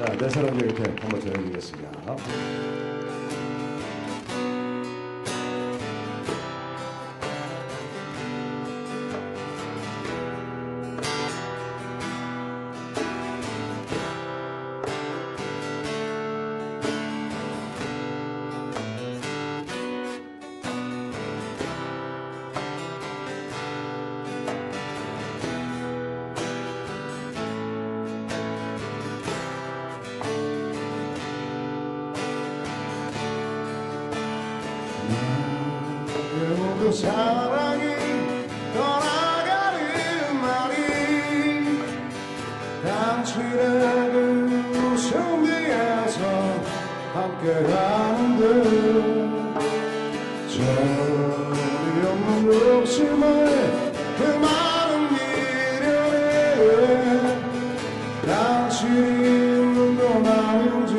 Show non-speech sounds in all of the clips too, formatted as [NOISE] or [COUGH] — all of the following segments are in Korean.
자, 내 사랑의 곁에 한번 전해드리겠습니다. 그 사랑이 떠나가는 날이 당신의 그 웃음 뒤에서 함께 가는데 저리 없는 욕심에 그 많은 미련에 당신이 있는 건 아닌지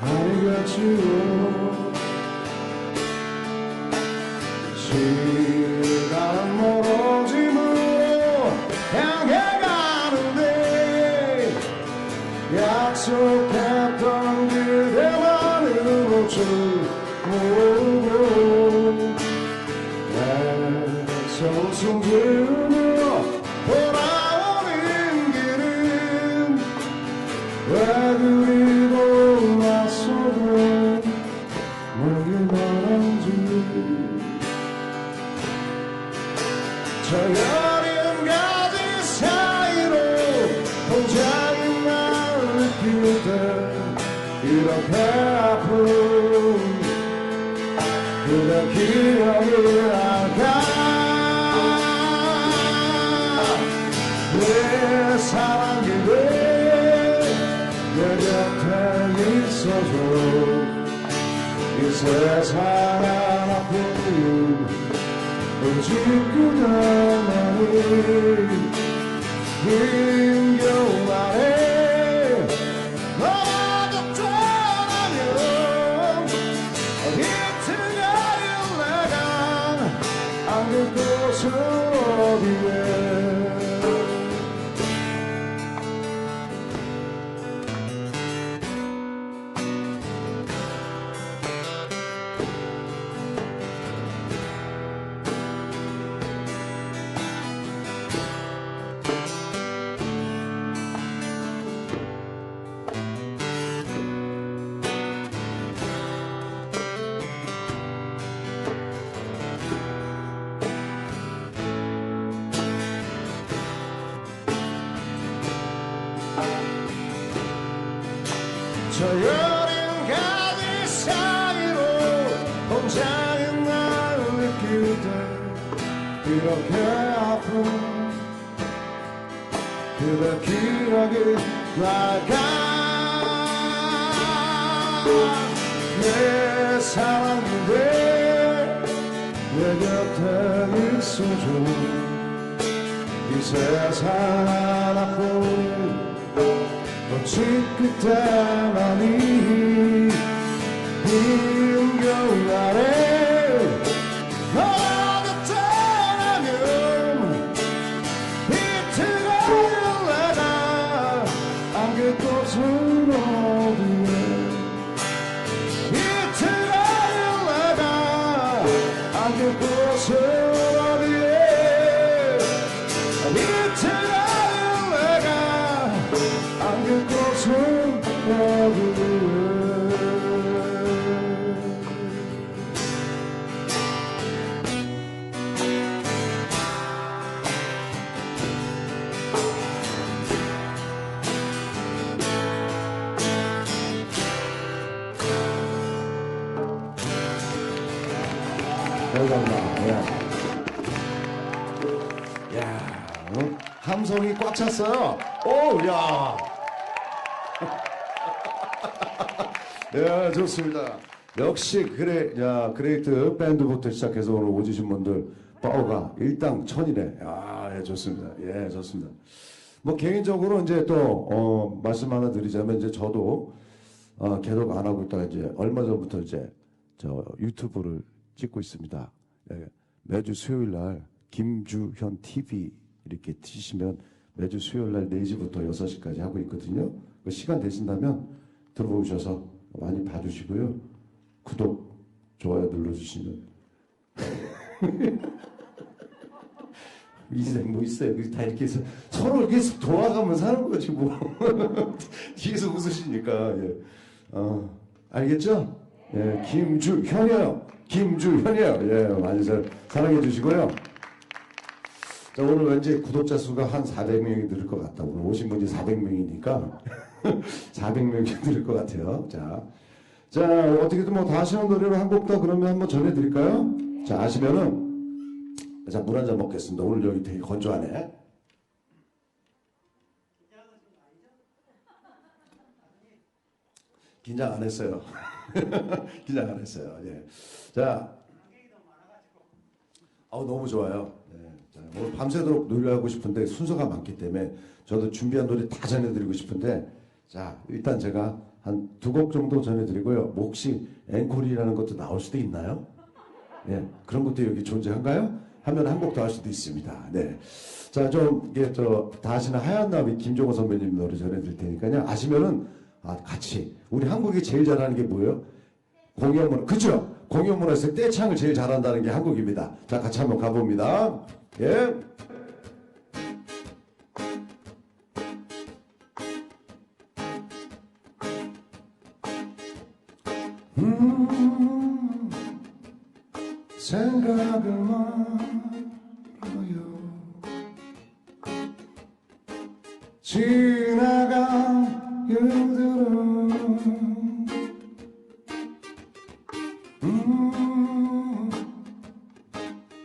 아니겠지요 애써 웃음 지으며 돌아오는 길은 왜 그리고 나서도 내게 말한지 저여 세상 하나뿐인 오직 그대만이 때 이렇게 아픈 그대 기억이 날까 내 사랑이 왜내 곁에 있어줘. 이 세상 하나뿐인 오직 그때만이 감사합니다. 예. 야, 어? 함성이 꽉 찼어요. 오, 야. 예, [LAUGHS] 좋습니다. 역시 그래, 야, 그레이트 밴드부터 시작해서 오늘 오주신 분들 파워가 일당 천이네. 아, 예, 좋습니다. 예, 좋습니다. 뭐 개인적으로 이제 또 어, 말씀 하나 드리자면 이제 저도 어, 계속 안 하고 있다가 이제 얼마 전부터 이제 저 유튜브를 찍고 있습니다. 예, 매주 수요일 날 김주현 TV 이렇게 치시면 매주 수요일 날 4시부터 6시까지 하고 있거든요. 그 시간 되신다면 들어오셔서 많이 봐주시고요. 구독, 좋아요 눌러주시면 [LAUGHS] 이 세상 뭐 있어요. 그다 이렇게 해서 서로 이렇게 도와가면 사는 거지 뭐. [LAUGHS] 뒤에서 웃으시니까. 예. 어, 알겠죠? 예, 김주현이요. 김주현이요. 예, 많이 잘 사랑해 주시고요. 자, 오늘 왠지 구독자 수가 한 400명이 늘을 것 같다. 오늘 오신 분이 400명이니까 400명이 [LAUGHS] 늘을 것 같아요. 자, 자 어떻게든 뭐 다 아시는 노래로 한곡 더 그러면 한번 전해드릴까요? 자, 아시면은 자, 물 한 잔 먹겠습니다. 오늘 여기 되게 건조하네. 긴장 안 했어요. [LAUGHS] 긴장 안 했어요. 예. 자. 어, 너무 좋아요. 예. 자, 오늘 밤새도록 노래하고 싶은데 순서가 많기 때문에 저도 준비한 노래 다 전해드리고 싶은데 자, 일단 제가 한 두 곡 정도 전해드리고요. 뭐 혹시 앵콜이라는 것도 나올 수도 있나요? 예, 그런 것도 여기 존재한가요? 하면 한 곡 더 할 수도 있습니다. 네. 자, 좀, 이게 저, 다 아시는 하얀 나비 김종호 선배님 노래 전해드릴 테니까요. 아시면은, 아, 같이. 우리 한국이 제일 잘하는 게 뭐예요? 공연문화. 그죠? 공연문화에서 떼창을 제일 잘한다는 게 한국입니다. 자, 같이 한번 가봅니다. 예. 음, 생각을 말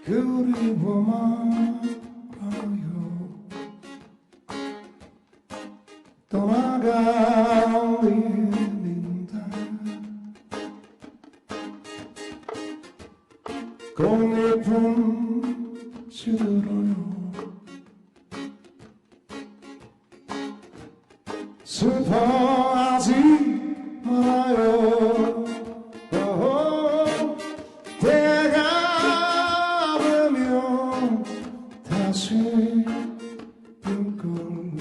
그리 다시 불걸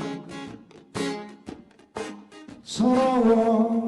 서러워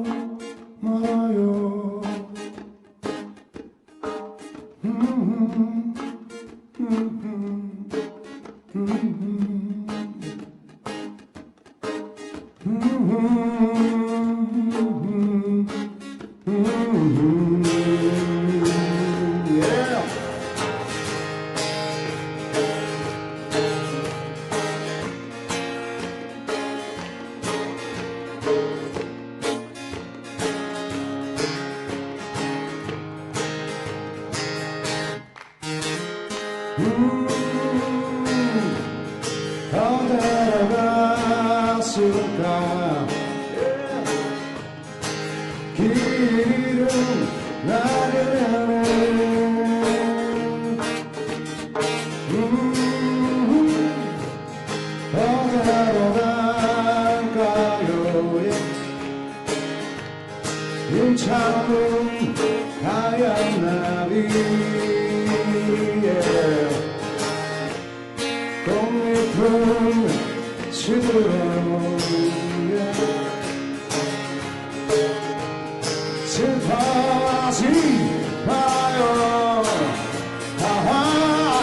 창문 하얀 나비. 꽃잎은 시들어요 슬퍼하지 마요 아하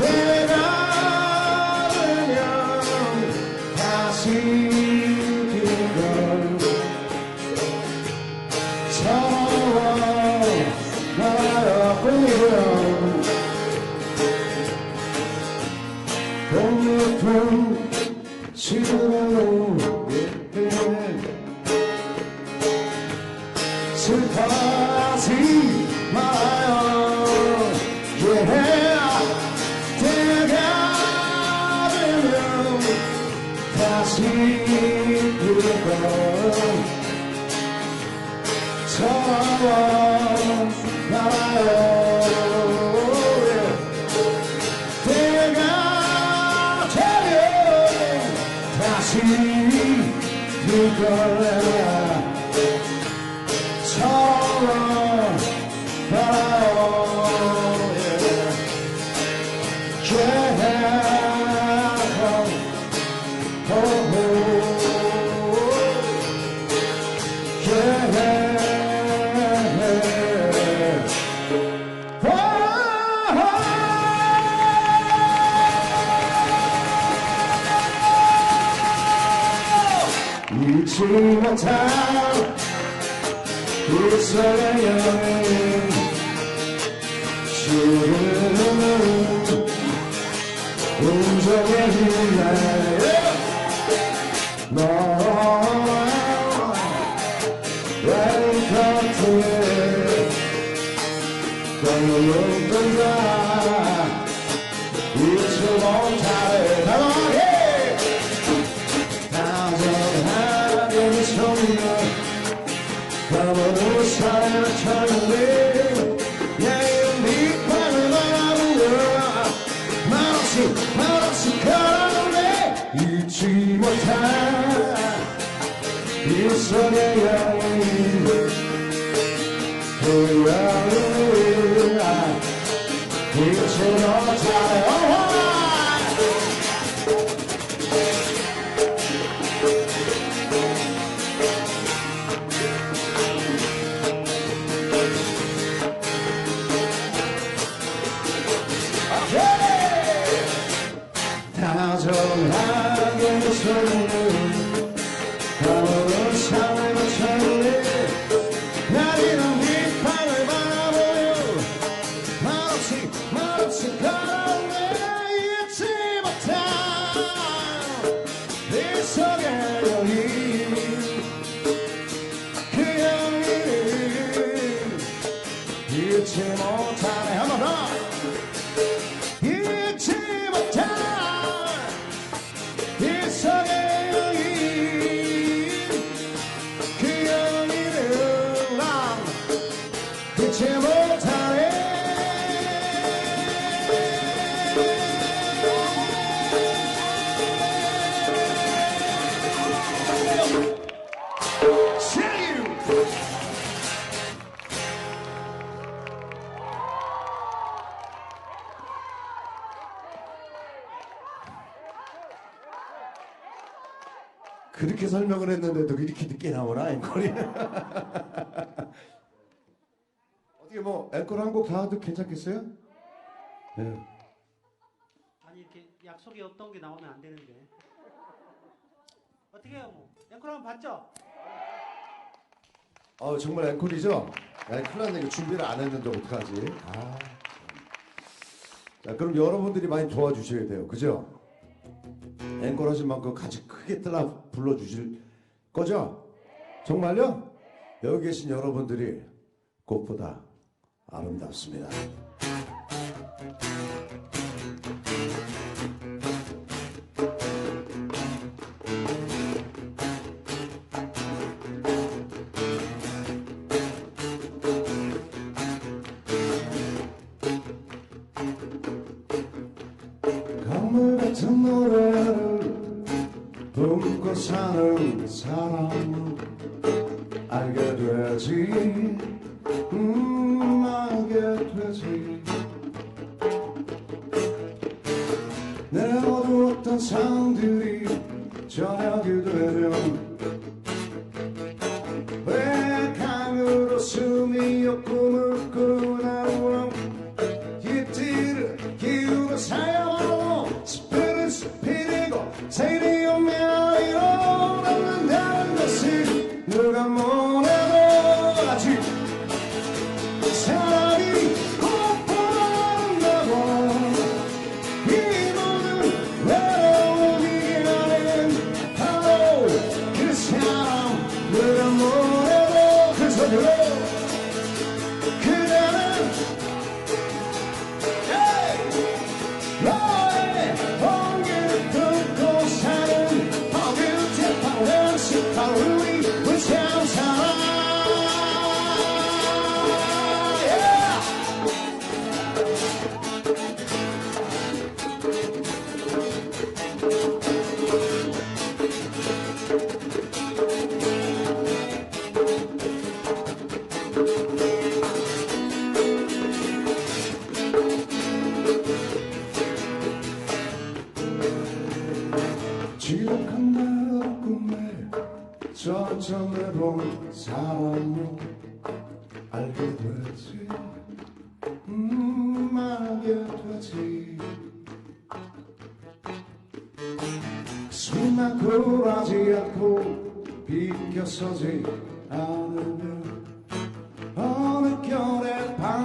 때가 되면 다시 꽃잎은 시들어요. 슬퍼하지 마요. yeah. world. 왼커트에 걸렸던 자 잊지 못할 가만히 다정하게 미소는 가만히 사라졌네 내일 네 방을 바라보며 말 그 여인을 설명을 했는데도 이렇게 늦게 나오나 앵콜이? [LAUGHS] 어떻게 뭐 앵콜 한 곡 다 해도 괜찮겠어요? 네. 아니 이렇게 약속이 없던 게 나오면 안 되는데 어떻게 해요 뭐 앵콜 한번 봤죠? 어 정말 앵콜이죠? 야, 큰일 났네 준비를 안 했는데 어떡하지? 아. 자 그럼 여러분들이 많이 도와주셔야 돼요 그죠? 앵콜 하신 만큼 같이 크게 뜨라 불러주실 거죠? 정말요? 여기 계신 여러분들이 꽃보다 아름답습니다 품고 사는 사람 알게 되지. 음 알게 되지. 내 어두웠던 상들이 저녁이 되면 뭐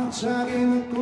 반짝이는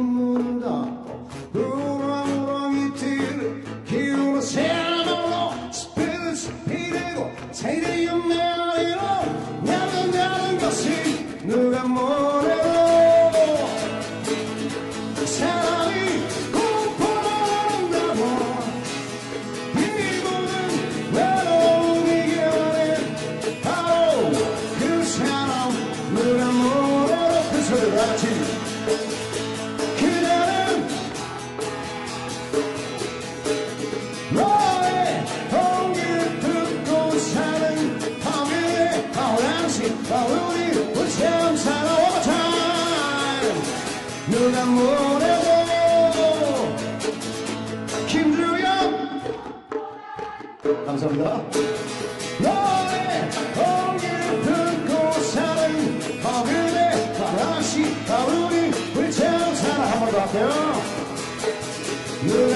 Yeah.